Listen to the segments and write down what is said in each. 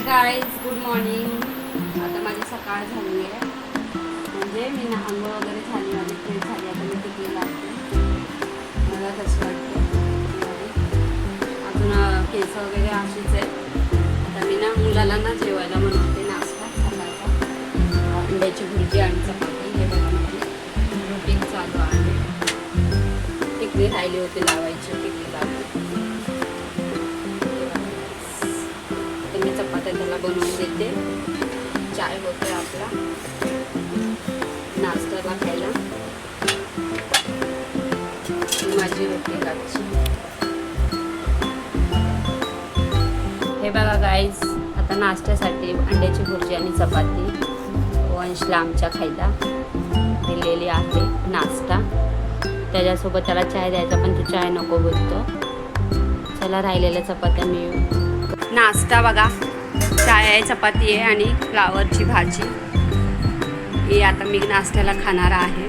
Hi guys good morning आता माझी सकाळ झाली आहे. म्हणजे मी आंघोळ वगैरे झाली माझी फ्रेश झाली आता मी तिकडे लागते मला कसं वाटतं अजून केस वगैरे अशीच आहे आता मी ना मुलाला ना जेवायला म्हणते नाश्ता सकाळचा. अंड्याची भुर्जी आणि चपाती हे बघा म्हणजे. माझी रुटीन चालू आहे. टिकली राहिली होती लावायची टिकली लावली मी बनवून देते. चाय होते आपला. नाश्त्याला खायला माझी रोटी लागची हे बघा गाईज आता नाश्त्यासाठी अंड्याची भुर्जी आणि चपाती. वंशला आमच्या खायला दिलेली आहे नाश्ता. त्याच्यासोबत त्याला चाय द्यायचा पण तो चाय नको बोलतो. चला राहिलेल्या चपात्या मी नाश्ता बघा. चाय आहे चपाती आहे आणि फ्लावरची भाजी. ही आता मी नाश्त्याला खाणार आहे.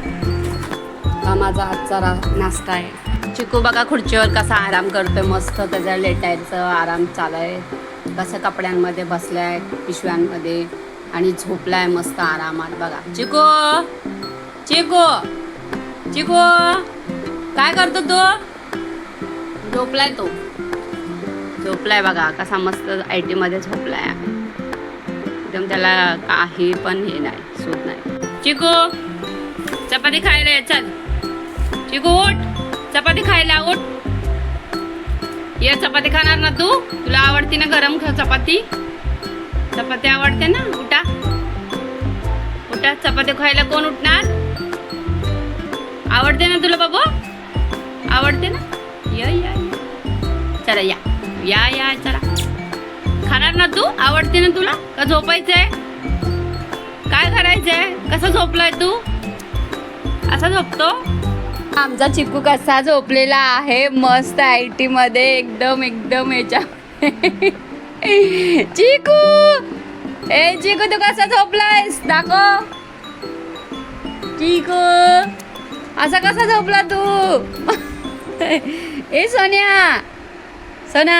हा माझा आजचा नाश्ता आहे. चिकू बघा खुर्चीवर कसा आराम करतोय मस्त त्याचा लेटायचं आराम चालू आहे कसं कपड्यांमध्ये बसलाय पिशव्यांमध्ये. आणि झोपलाय मस्त आरामात बघा. चिकू! चिकू! चिकू! काय करतो तो? झोपलाय तो. झोपलाय बघा कसा मस्त आय टीमध्ये झोपलाय. एकदम त्याला काही पण हे नाही सूट नाही. चिकू चपाती खायला ये चल. चिकू उठ. चपाती खायला उठ. ये चपाती खाणार ना तू? तुला आवडते ना गरम चपाती? चपाती आवडते ना? उठा. उठा चपाती खायला कोण उठणार? आवडते ना तुला बाबू? आवडते ना? या या. चला या. या या चला. खाणार ना तू? आवडते ना तुला? का झोपायचंय? काय करायचंय? कसं झोपलाय तू? असा झोपतो? आमचा चिकू कसा झोपलेला आहे? मस्त आय टी मध्ये एकदम एकदम याच्या चिकू! ए चिकू तू कसा झोपलायस? दाखव. चिकू असा कसा झोपला तू? ए सोन्या! सोना.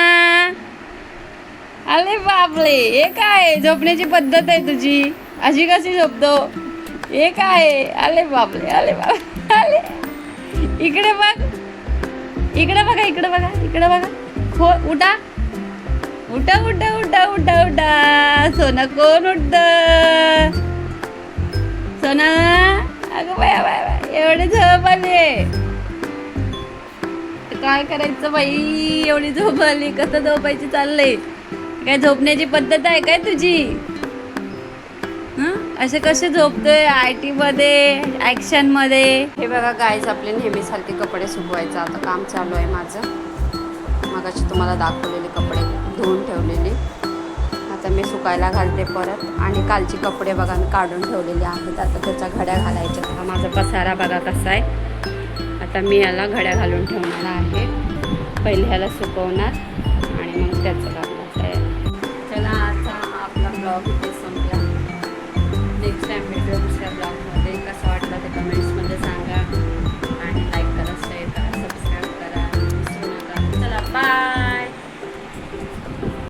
अरे बापले हे काय? झोपण्याची पद्धत आहे तुझी. अशी कशी झोपतो? हे काय? अरे बापले अरे बाप अरे. इकडे बघ. इकडे बघा इकडे बघा इकडे बघा. खो उठा. उठा उठा उठा उठा उठा. सोना कोण उठत? सोना. अगं बाया बाय बाय एवढे झोप आले काय करायचं बाई? एवढी झोप आली कसं झोपायची चाललंय? काय झोपण्याची पद्धत आहे काय तुझी? हं? असे कसे झोपतोय आय टी मध्ये ऍक्शनमध्ये? हे बघा गायच आपले नेहमीसारखे कपडे सुकवायचं. आता काम चालू आहे माझं. मगाशी तुम्हाला दाखवलेले कपडे धुवून ठेवलेले. आता मी सुकायला घालते परत. आणि कालची कपडे बघा मी काढून ठेवलेले आहेत. आता त्याच्या घड्या घालायच्या. माझा पसारा बघा कसा आहे. आता मी याला घड्या घालून ठेवणार आहे. पहिले ह्याला सुकवणार आणि मग त्याचं काम आहे. चला आता आपला ब्लॉग